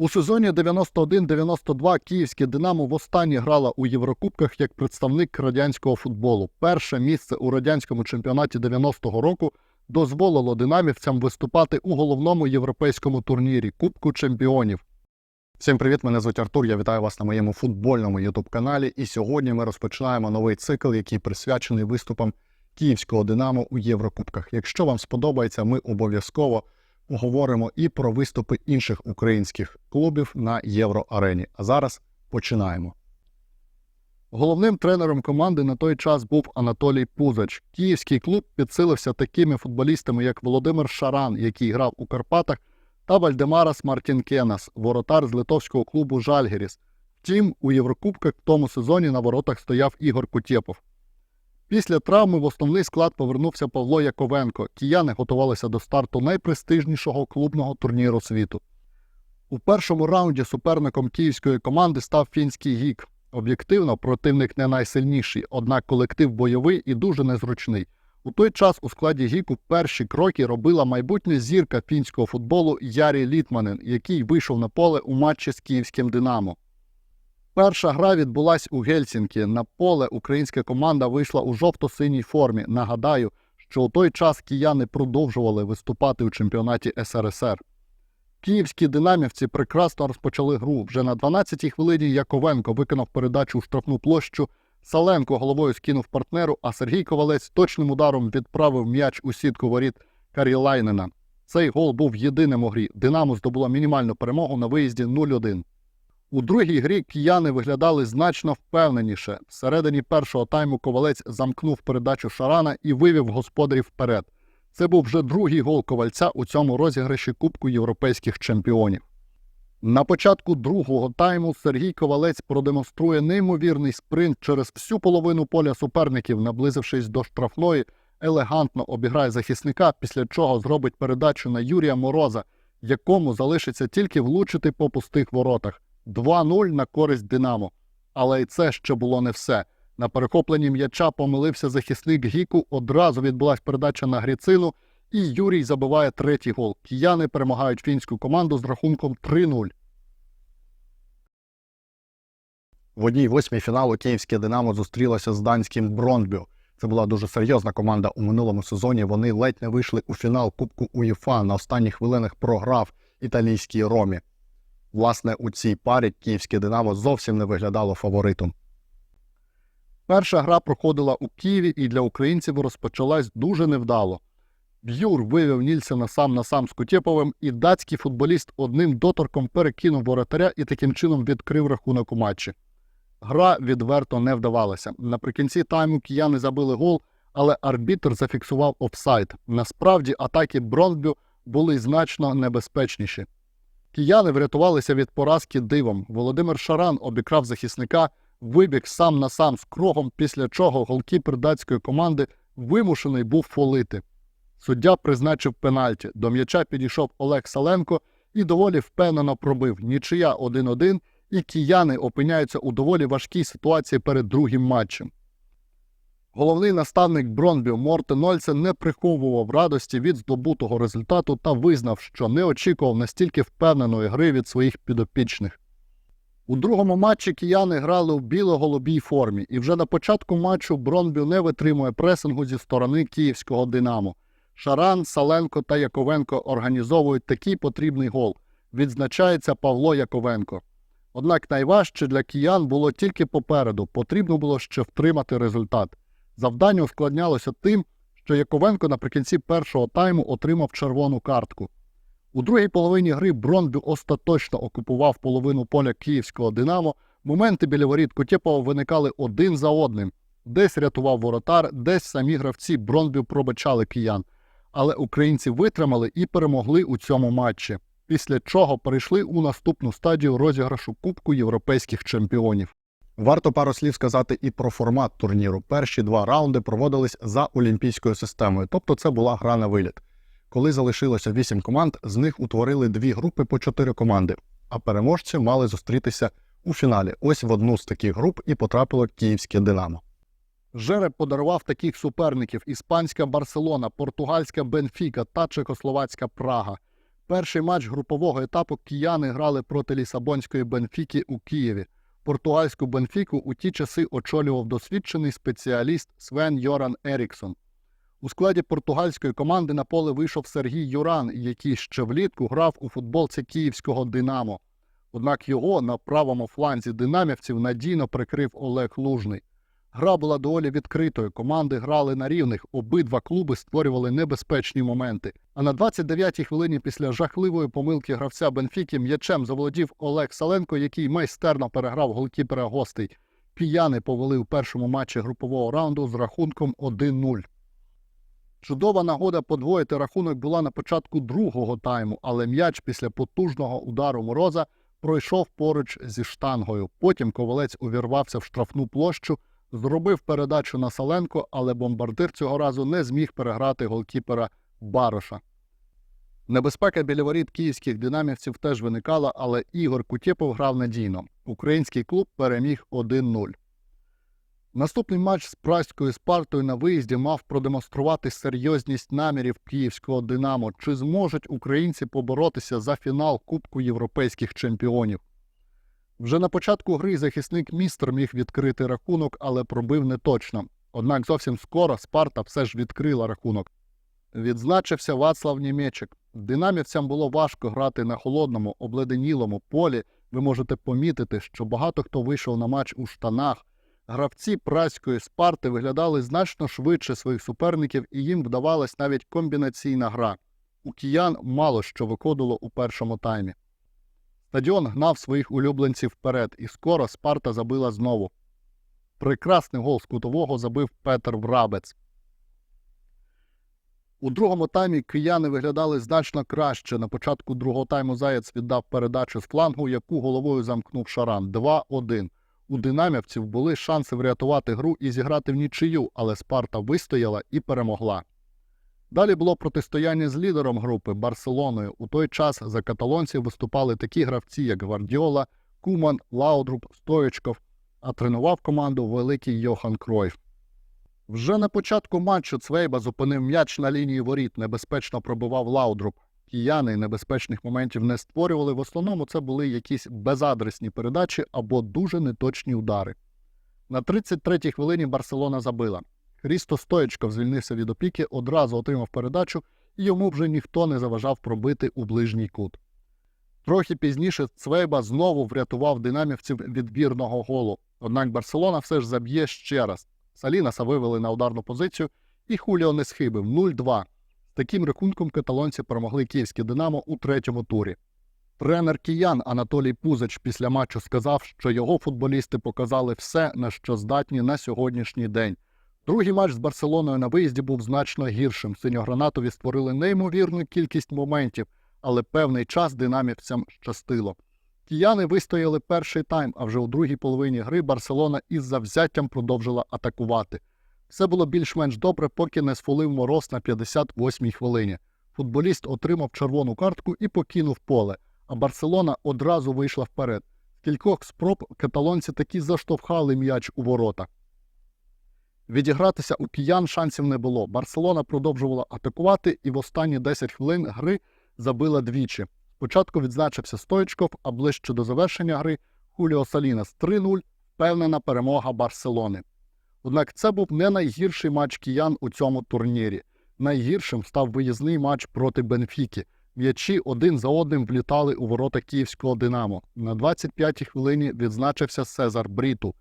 У сезоні 91-92 київське Динамо востаннє грала у Єврокубках як представник радянського футболу. Перше місце у радянському чемпіонаті 90-го року дозволило динамівцям виступати у головному європейському турнірі Кубку чемпіонів. Всім привіт! Мене звуть Артур. Я вітаю вас на моєму футбольному ютуб-каналі. І сьогодні ми розпочинаємо новий цикл, який присвячений виступам київського Динамо у Єврокубках. Якщо вам сподобається, ми обов'язково поговоримо і про виступи інших українських клубів на Євроарені. А зараз починаємо. Головним тренером команди на той час був Анатолій Пузач. Київський клуб підсилився такими футболістами, як Володимир Шаран, який грав у Карпатах, та Вальдемарас Мартінкенас, воротар з литовського клубу Жальгеріс. Втім, у Єврокубках в тому сезоні на воротах стояв Ігор Кутєпов. Після травми в основний склад повернувся Павло Яковенко. Кияни готувалися до старту найпрестижнішого клубного турніру світу. У першому раунді суперником київської команди став фінський гік. Об'єктивно, противник не найсильніший, однак колектив бойовий і дуже незручний. У той час у складі гіку перші кроки робила майбутня зірка фінського футболу Ярі Літманен, який вийшов на поле у матчі з київським Динамо. Перша гра відбулась у Гельсінкі. На поле українська команда вийшла у жовто-синій формі. Нагадаю, що у той час кияни продовжували виступати у чемпіонаті СРСР. Київські динамівці прекрасно розпочали гру. Вже на 12-й хвилині Яковенко виконав передачу у штрафну площу. Саленко головою скинув партнеру, а Сергій Ковалець точним ударом відправив м'яч у сітку воріт Карілайнена. Цей гол був єдиним у грі. Динамо здобуло мінімальну перемогу на виїзді 0-1. У другій грі кияни виглядали значно впевненіше. Всередині першого тайму ковалець замкнув передачу Шарана і вивів господарів вперед. Це був вже другий гол ковальця у цьому розіграші Кубку європейських чемпіонів. На початку другого тайму Сергій Ковалець продемонструє неймовірний спринт через всю половину поля суперників, наблизившись до штрафної, елегантно обіграє захисника, після чого зробить передачу на Юрія Мороза, якому залишиться тільки влучити по пустих воротах. 2-0 на користь Динамо. Але й це ще було не все. На перехопленні м'яча помилився захисник Гіку. Одразу відбулась передача на Гріцину, і Юрій забиває третій гол. Кияни перемагають фінську команду з рахунком 3-0. В одній восьмій фіналу київське Динамо зустрілося з данським Бронбю. Це була дуже серйозна команда у минулому сезоні. Вони ледь не вийшли у фінал Кубку УЄФА. На останніх хвилинах програв італійській Ромі. Власне, у цій парі київське Динамо зовсім не виглядало фаворитом. Перша гра проходила у Києві і для українців розпочалась дуже невдало. Б'юр вивів Нільсена сам на сам з Кутєповим, і датський футболіст одним доторком перекинув воротаря і таким чином відкрив рахунок у матчі. Гра відверто не вдавалася. Наприкінці тайму кияни забили гол, але арбітр зафіксував офсайд. Насправді атаки Бронбю були значно небезпечніші. Кияни врятувалися від поразки дивом. Володимир Шаран обікрав захисника, вибіг сам на сам з кругом, після чого голкіпер датської команди вимушений був фолити. Суддя призначив пенальті. До м'яча підійшов Олег Саленко і доволі впевнено пробив нічия 1-1, і кияни опиняються у доволі важкій ситуації перед другим матчем. Головний наставник Бронбю Мортен Ольсен не приховував радості від здобутого результату та визнав, що не очікував настільки впевненої гри від своїх підопічних. У другому матчі кияни грали у біло-голубій формі, і вже на початку матчу Бронбю не витримує пресингу зі сторони київського Динамо. Шаран, Саленко та Яковенко організовують такий потрібний гол. Відзначається Павло Яковенко. Однак найважче для киян було тільки попереду, потрібно було ще втримати результат. Завдання ускладнялося тим, що Яковенко наприкінці першого тайму отримав червону картку. У другій половині гри Бронбю остаточно окупував половину поля київського Динамо. Моменти біля воріт Кутєпова виникали один за одним. Десь рятував воротар, десь самі гравці Бронбю пробачали киян. Але українці витримали і перемогли у цьому матчі, після чого перейшли у наступну стадію розіграшу Кубку європейських чемпіонів. Варто пару слів сказати і про формат турніру. Перші два раунди проводились за олімпійською системою, тобто це була гра на виліт. Коли залишилося вісім команд, з них утворили дві групи по чотири команди, а переможці мали зустрітися у фіналі. Ось в одну з таких груп і потрапило київське Динамо. Жереб подарував таких суперників: іспанська Барселона, португальська Бенфіка та чехословацька Прага. Перший матч групового етапу кияни грали проти Лісабонської Бенфіки у Києві. Португальську Бенфіку у ті часи очолював досвідчений спеціаліст Свен Йоран Еріксон. У складі португальської команди на поле вийшов Сергій Юран, який ще влітку грав у футболці київського Динамо. Однак його на правому фланзі динамівців надійно прикрив Олег Лужний. Гра була доволі відкритою. Команди грали на рівних. Обидва клуби створювали небезпечні моменти. А на 29-й хвилині після жахливої помилки гравця Бенфіки м'ячем заволодів Олег Саленко, який майстерно переграв голкіпера гостей. Кияни повели у першому матчі групового раунду з рахунком 1-0. Чудова нагода подвоїти рахунок була на початку другого тайму, але м'яч після потужного удару мороза пройшов поруч зі штангою. Потім ковалець увірвався в штрафну площу, зробив передачу на Саленко, але бомбардир цього разу не зміг переграти голкіпера Бароша. Небезпека біля воріт київських динамівців теж виникала, але Ігор Кутєпов грав надійно. Український клуб переміг 1-0. Наступний матч з праською Спартою на виїзді мав продемонструвати серйозність намірів київського Динамо. Чи зможуть українці поборотися за фінал Кубку європейських чемпіонів? Вже на початку гри захисник містер міг відкрити рахунок, але пробив неточно. Однак зовсім скоро Спарта все ж відкрила рахунок. Відзначився Вацлав Німечик. Динамівцям було важко грати на холодному, обледенілому полі. Ви можете помітити, що багато хто вийшов на матч у штанах. Гравці праської спарти виглядали значно швидше своїх суперників, і їм вдавалась навіть комбінаційна гра. У киян мало що виходило у першому таймі. Стадіон гнав своїх улюбленців вперед, і скоро Спарта забила знову. Прекрасний гол з кутового забив Петр Врабець. У другому таймі кияни виглядали значно краще. На початку другого тайму Заєць віддав передачу з флангу, яку головою замкнув Шаран 2-1. У динамівців були шанси врятувати гру і зіграти в нічию, але Спарта вистояла і перемогла. Далі було протистояння з лідером групи Барселоною. У той час за каталонців виступали такі гравці, як Гвардіола, Куман, Лаудруб, Стоєчков, а тренував команду великий Йохан Кройф. Вже на початку матчу Цвейба зупинив м'яч на лінії воріт, небезпечно пробивав Лаудруб. Кияни небезпечних моментів не створювали. В основному це були якісь безадресні передачі або дуже неточні удари. На 33-й хвилині Барселона забила. Хрісто Стоєчков звільнився від опіки, одразу отримав передачу, і йому вже ніхто не заважав пробити у ближній кут. Трохи пізніше Цвейба знову врятував динамівців від вірного голу. Однак Барселона все ж заб'є ще раз. Салінаса вивели на ударну позицію, і Хуліо не схибив 0-2. З таким рахунком каталонці перемогли київське Динамо у третьому турі. Тренер киян Анатолій Пузич після матчу сказав, що його футболісти показали все, на що здатні на сьогоднішній день. Другий матч з Барселоною на виїзді був значно гіршим. Синьогранатові створили неймовірну кількість моментів, але певний час динамівцям щастило. Кияни вистояли перший тайм, а вже у другій половині гри Барселона із завзяттям продовжила атакувати. Все було більш-менш добре, поки не сфолив мороз на 58-й хвилині. Футболіст отримав червону картку і покинув поле, а Барселона одразу вийшла вперед. З кількох спроб каталонці таки заштовхали м'яч у ворота. Відігратися у киян шансів не було. Барселона продовжувала атакувати і в останні 10 хвилин гри забила двічі. Спочатку відзначився Стоєчков, а ближче до завершення гри Хуліо Салінас 3-0 впевнена перемога Барселони. Однак це був не найгірший матч киян у цьому турнірі. Найгіршим став виїзний матч проти Бенфіки. М'ячі один за одним влітали у ворота київського Динамо. На 25-й хвилині відзначився Сезар Бріту.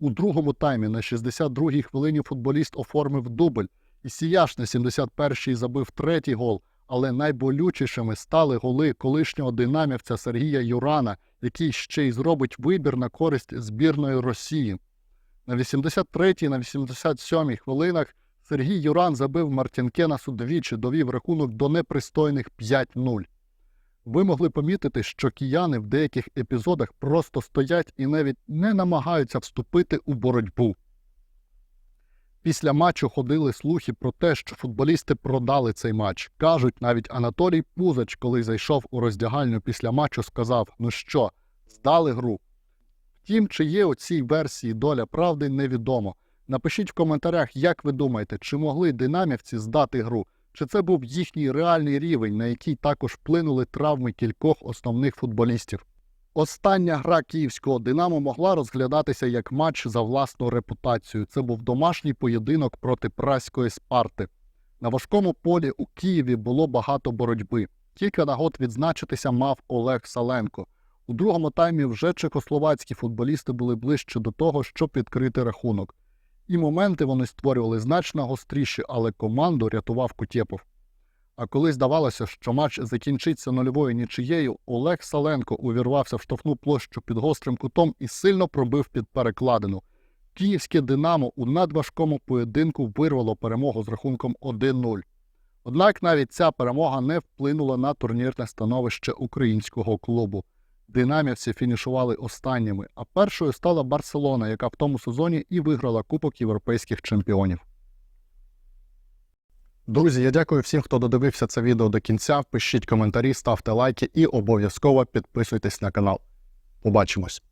У другому таймі на 62-й хвилині футболіст оформив дубль, і Сіяш на 71-й забив третій гол. Але найболючішими стали голи колишнього динамівця Сергія Юрана, який ще й зробить вибір на користь збірної Росії. На 83-й, на 87-й хвилинах Сергій Юран забив Мартінкенасу двічі, довів рахунок до непристойних 5-0. Ви могли помітити, що кияни в деяких епізодах просто стоять і навіть не намагаються вступити у боротьбу. Після матчу ходили слухи про те, що футболісти продали цей матч. Кажуть, навіть Анатолій Пузач, коли зайшов у роздягальню після матчу, сказав: Ну що, здали гру. Втім, чи є у цій версії доля правди, невідомо. Напишіть в коментарях, як ви думаєте, чи могли динамівці здати гру. Чи це був їхній реальний рівень, на який також вплинули травми кількох основних футболістів? Остання гра київського Динамо могла розглядатися як матч за власну репутацію. Це був домашній поєдинок проти праської Спарти. На важкому полі у Києві було багато боротьби. Кілька нагод відзначитися мав Олег Саленко. У другому таймі вже чехословацькі футболісти були ближче до того, щоб відкрити рахунок. І моменти вони створювали значно гостріші, але команду рятував Кутєпов. А коли здавалося, що матч закінчиться нульовою нічиєю, Олег Саленко увірвався в штрафну площу під гострим кутом і сильно пробив під перекладину. Київське Динамо у надважкому поєдинку вирвало перемогу з рахунком 1-0. Однак навіть ця перемога не вплинула на турнірне становище українського клубу. Динамівці фінішували останніми, а першою стала Барселона, яка в тому сезоні і виграла Кубок європейських чемпіонів. Друзі, я дякую всім, хто додивився це відео до кінця. Пишіть коментарі, ставте лайки і обов'язково підписуйтесь на канал. Побачимось!